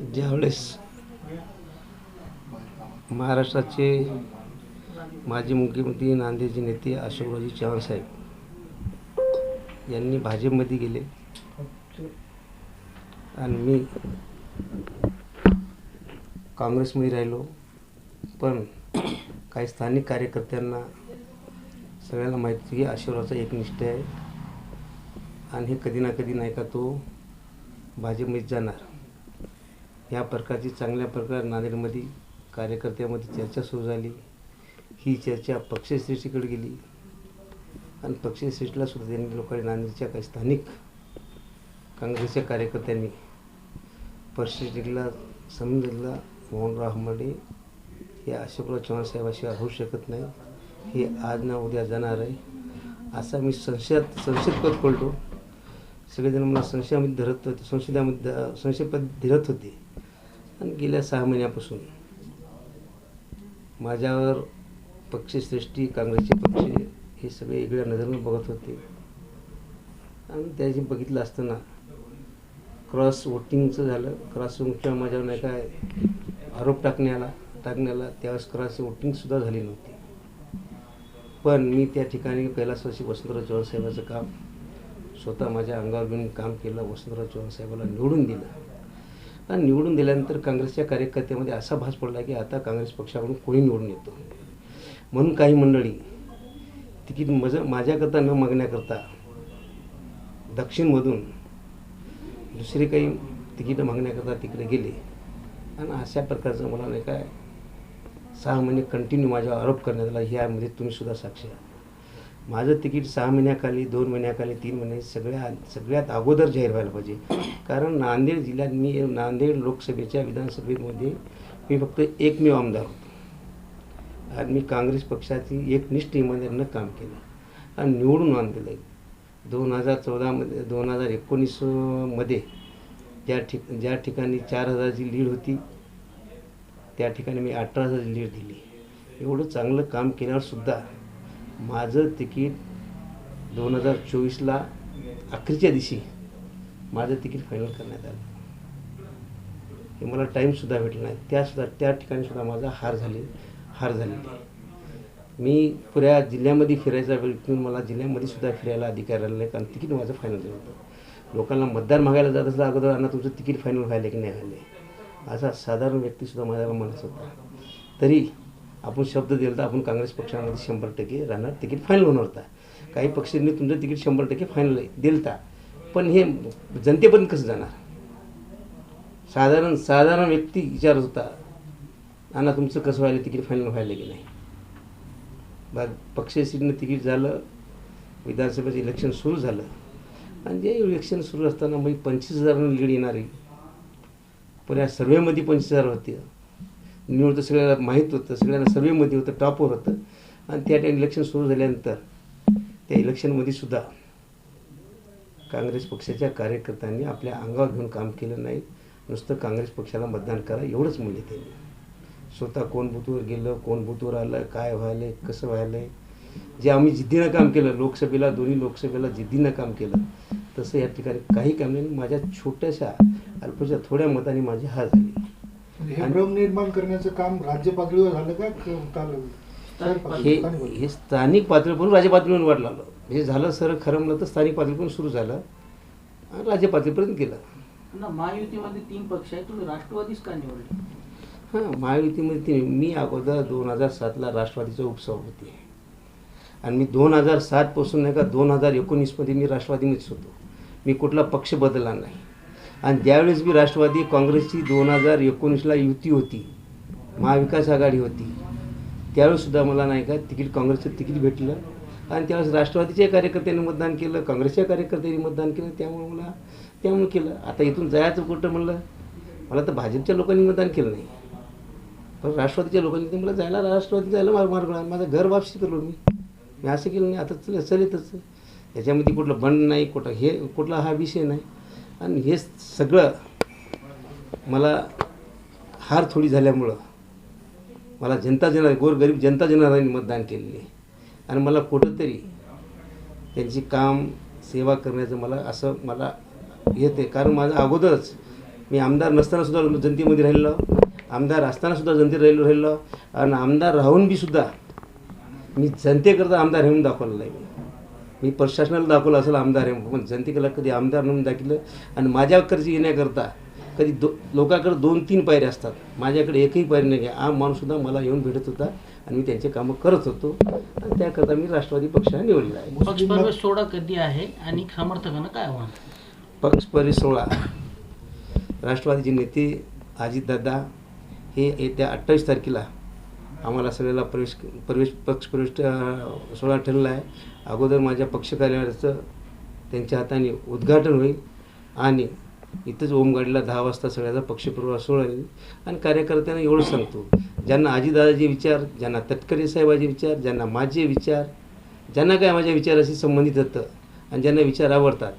ज्यावेळेस महाराष्ट्राचे माजी मुख्यमंत्री नांदेडचे नेते अशोकरावजी चव्हाण साहेब यांनी भाजपमध्ये गेले. आणि मी काँग्रेसमध्ये राहिलो. पण काही स्थानिक कार्यकर्त्यांना सगळ्यांना माहिती की अशोकरावचा एकनिष्ठ आहे. आणि हे कधी ना कधी नाही का तो भाजपमध्ये जाणार. या प्रकारची चांगल्या प्रकारे नांदेडमध्ये कार्यकर्त्यामध्ये चर्चा सुरू झाली. ही चर्चा पक्षश्रेष्ठीकडे गेली. आणि पक्षश्रेष्ठीला सुद्धा त्यांनी लोकांनी नांदेडच्या काही स्थानिक काँग्रेसच्या कार्यकर्त्यांनी परिस्थितीला समजला मोहनराव हमाडे हे अशोकराव चव्हाण साहेबाशिवाय होऊ शकत नाही. हे आज ना उद्या जाणार आहे. असा मी संशयात संशयपद पडलो. सगळेजण मला संशयामध्ये धरत होते संशयामध्ये संशयपद धरत होते. आणि गेल्या सहा महिन्यापासून माझ्यावर पक्षश्रेष्ठी काँग्रेसचे पक्ष हे सगळे वेगळ्या नजरेनं बघत होते. आणि त्याची बघितलं असताना क्रॉस वोटिंगचं झालं. क्रॉस वोटिंगच्या माझ्यावर नाही काय आरोप टाकण्याला टाकण्याला त्यावेळेस क्रॉस वोटिंगसुद्धा झाली नव्हती. पण मी त्या ठिकाणी कैलासवासी वसंतराव चव्हाण साहेबाचं काम स्वतः माझ्या अंगावर घेऊन काम केलं. वसंतराव चव्हाण साहेबाला निवडून दिलं. आणि निवडून दिल्यानंतर काँग्रेसच्या कार्यकर्त्यामध्ये असा भास पडला की आता काँग्रेस पक्षाकडून कोणी निवडून येतो? म्हणून काही मंडळी तिकीट मज माझ्याकरता न मागण्याकरता दक्षिणमधून दुसरी काही तिकीटं मागण्याकरता तिकडे गेले. आणि अशा प्रकारचं मला नाही काय सहा महिने कंटिन्यू माझ्यावर आरोप करण्यात आला. ह्यामध्ये तुम्हीसुद्धा साक्षी आहात. माझं तिकीट सहा महिन्याखाली दोन महिन्याखाली तीन महिने सगळ्या सगळ्यात अगोदर जाहीर व्हायला पाहिजे. कारण नांदेड जिल्ह्यात मी नांदेड लोकसभेच्या विधानसभेमध्ये मी फक्त एकमेव आमदार होतो. आणि मी काँग्रेस पक्षाची एकनिष्ठ इमानदारीनं काम केलं. आणि निवडून आणलेलं दोन हजार चौदामध्ये दोन हजार एकोणीसमध्ये ज्या ठिक ज्या ठिकाणी चार हजाराची लीड होती त्या ठिकाणी मी अठरा हजाराची लीड दिली. एवढं चांगलं काम केल्यावर सुद्धा माझं तिकीट दोन हजार चोवीसला अखेरच्या दिवशी माझं तिकीट फायनल करण्यात आलं. हे मला टाईमसुद्धा भेटला नाही. त्यासुद्धा त्या ठिकाणीसुद्धा माझा हार झाले हार झालेली मी पुऱ्या जिल्ह्यामध्ये फिरायचा वेळ घेऊन मला जिल्ह्यामध्ये सुद्धा फिरायला अधिकार आला नाही कारण तिकीट माझं फायनल झालं होतं. लोकांना मतदार मागायला जात असलं अगोदर अण्णा तुमचं तिकीट फायनल व्हायला की नाही व्हायले? असा साधारण व्यक्तीसुद्धा माझ्याला म्हणत होता. तरी आपण शब्द दिला तर आपण काँग्रेस पक्षामध्ये शंभर टक्के राहणार. तिकीट फायनल होणार होता काही पक्षांनी तुमचं तिकीट शंभर टक्के फायनल दिलता पण हे जनतेपर्यंत कसं जाणार? साधारण साधारण व्यक्ती विचारत होता आणि तुमचं कसं व्हायला तिकीट फायनल व्हायला की नाही? बा पक्षश्रीनं तिकीट झालं विधानसभेचं इलेक्शन सुरू झालं. आणि जे इलेक्शन सुरू असताना मग पंचवीस हजारानं लीड येणारी या सर्वेमध्ये पंचवीस हजार होती. निवड तर सगळ्याला माहीत होतं सगळ्यांना सर्वेमध्ये होतं टॉपवर होतं. आणि त्या टाइम इलेक्शन सुरू झाल्यानंतर त्या इलेक्शनमध्ये सुद्धा काँग्रेस पक्षाच्या कार्यकर्त्यांनी आपल्या अंगावर घेऊन काम केलं नाही. नुसतं काँग्रेस पक्षाला मतदान करा एवढंच म्हणले त्यांनी. स्वतः कोण बूथवर गेलं कोण बूथवर आलं काय व्हायलं कसं व्हायलं जे आम्ही जिद्दीनं काम केलं लोकसभेला दोन्ही लोकसभेला जिद्दीनं काम केलं तसं या ठिकाणी काही काम नाही. माझ्या छोट्याशा अल्पशा थोड्या मताने माझी हार झाली. हे भ्रम निर्माण करण्याचं काम राज्य पातळीवर झालं का? हे पातळी- स्थानिक पातळी? हे स्थानिक पातळीवरून राज्य पातळीवरून वाढ लागलं. हे झालं सर खरं म्हणलं तर स्थानिक पातळीवरून सुरू झालं आणि राज्य पातळीपर्यंत गेलं. ना महायुतीमध्ये तीन पक्ष आहेत तुम्ही राष्ट्रवादीच का निवडले? हां महायुतीमध्ये ते मी अगोदर दोन हजार सातला राष्ट्रवादीचा उपसभापती आहे आणि मी दोन हजार सातपासून नाही का दोन हजार एकोणीसमध्ये मी राष्ट्रवादीमध्येच होतो. मी कुठला पक्ष बदलला नाही. आणि ज्यावेळेस बी राष्ट्रवादी काँग्रेसची दोन हजार एकोणीसला युती होती महाविकास आघाडी होती त्यावेळेससुद्धा मला नाही का तिकीट काँग्रेसचं तिकीट भेटलं. आणि त्यावेळेस राष्ट्रवादीच्या कार्यकर्त्यांनी मतदान केलं काँग्रेसच्या कार्यकर्त्यांनी मतदान केलं त्यामुळे मला त्यामुळे केलं. आता इथून जायचं कुठं म्हणलं? मला तर भाजपच्या लोकांनी मतदान केलं नाही. पण राष्ट्रवादीच्या लोकांनी मला जायला राष्ट्रवादी जायला मार्ग मार्ग माझं घर वापसी करलो मी. मी असं केलं नाही. आता चल चल येतच याच्यामध्ये कुठलं बंड नाही कुठं हे कुठला हा विषय नाही. आणि हे सगळं मला हार थोडी झाल्यामुळं मला जनता जनार गोरगरीब जनता जनारांनी मतदान केलेले. आहे आणि मला कुठंतरी त्यांची काम सेवा करण्याचं मला असं मला येते. कारण माझं अगोदरच मी आमदार नसतानासुद्धा जनतेमध्ये राहिलो आमदार असतानासुद्धा जनतेत राहिलो राहिलो. आणि आमदार राहून बीसुद्धा मी जनतेकरता आमदार म्हणून दाखवलेला आहे. मी प्रशासनाला दाखवलं असेल आमदार आहे पण जनतेला कधी आमदार म्हणून दाखवलं आणि माझ्याकडे येण्याकरता कधी दो लोकांकडे दोन तीन पायऱ्या असतात. माझ्याकडे एकही पायरी नाही. आहे आम माणूससुद्धा मला येऊन भेटत होता आणि मी त्यांचे कामं करत होतो. आणि त्याकरता मी राष्ट्रवादी पक्षाने निवडलेला आहे. पक्ष प्रवेश सोहळा कधी आहे आणि समर्थकांना काय आव्हान पक्ष परिस सोहळा राष्ट्रवादीचे नेते अजितदादा हे येत्या अठ्ठावीस तारखेला आम्हाला सगळ्याला प्रवेश प्रवेश पक्ष प्रवेश अं, सोहळा ठरलेला आहे. अगोदर माझ्या पक्ष कार्यालयाचं त्यांच्या हाताने उद्घाटन होईल आणि इथंच ओमगाडीला दहा वाजता सगळ्याचा पक्षप्रवास सोहळा होईल आणि कार्यकर्त्यांना एवढंच सांगतो ज्यांना आजीदादाचे विचार ज्यांना तटकरे साहेबाचे विचार ज्यांना माझे विचार ज्यांना काय माझ्या विचाराशी संबंधित होतं आणि ज्यांना विचार आवडतात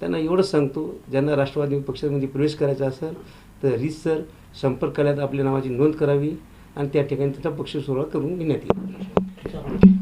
त्यांना एवढंच सांगतो ज्यांना राष्ट्रवादी पक्षामध्ये प्रवेश करायचा असेल तर रीतसर संपर्क कार्यात आपल्या नावाची नोंद करावी. आणि त्या ठिकाणी त्याचा पक्ष सोहळा करून घेण्यात येईल.